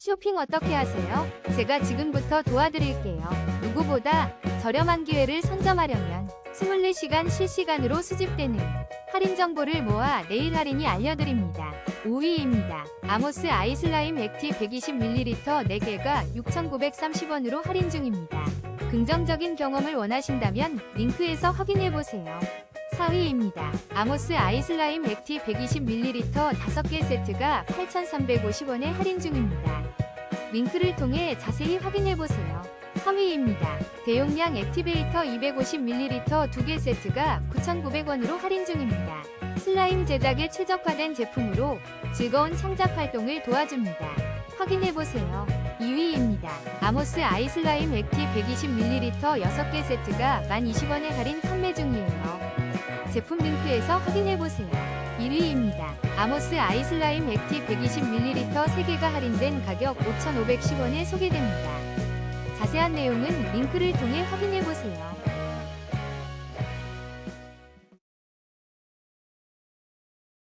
쇼핑 어떻게 하세요? 제가 지금부터 도와드릴게요. 누구보다 저렴한 기회를 선점하려면 24시간 실시간으로 수집되는 할인 정보를 모아 내일 할인이 알려드립니다. 5위입니다. 아모스 아이슬라임 액티 120ml 4개가 6,930원으로 할인 중입니다. 긍정적인 경험을 원하신다면 링크에서 확인해보세요. 4위입니다. 아모스 아이슬라임 액티 120ml 5개 세트가 8,350원에 할인 중입니다. 링크를 통해 자세히 확인해보세요. 3위입니다. 대용량 액티베이터 250ml 2개 세트가 9,900원으로 할인 중입니다. 슬라임 제작에 최적화된 제품으로 즐거운 창작 활동을 도와줍니다. 확인해보세요. 2위입니다. 아모스 아이슬라임 액티 120ml 6개 세트가 1,020원에 할인 판매 중이에요. 제품 링크에서 확인해보세요. 1위입니다. 아모스 아이슬라임 액티 120ml 3개가 할인된 가격 5,510원에 소개됩니다. 자세한 내용은 링크를 통해 확인해보세요.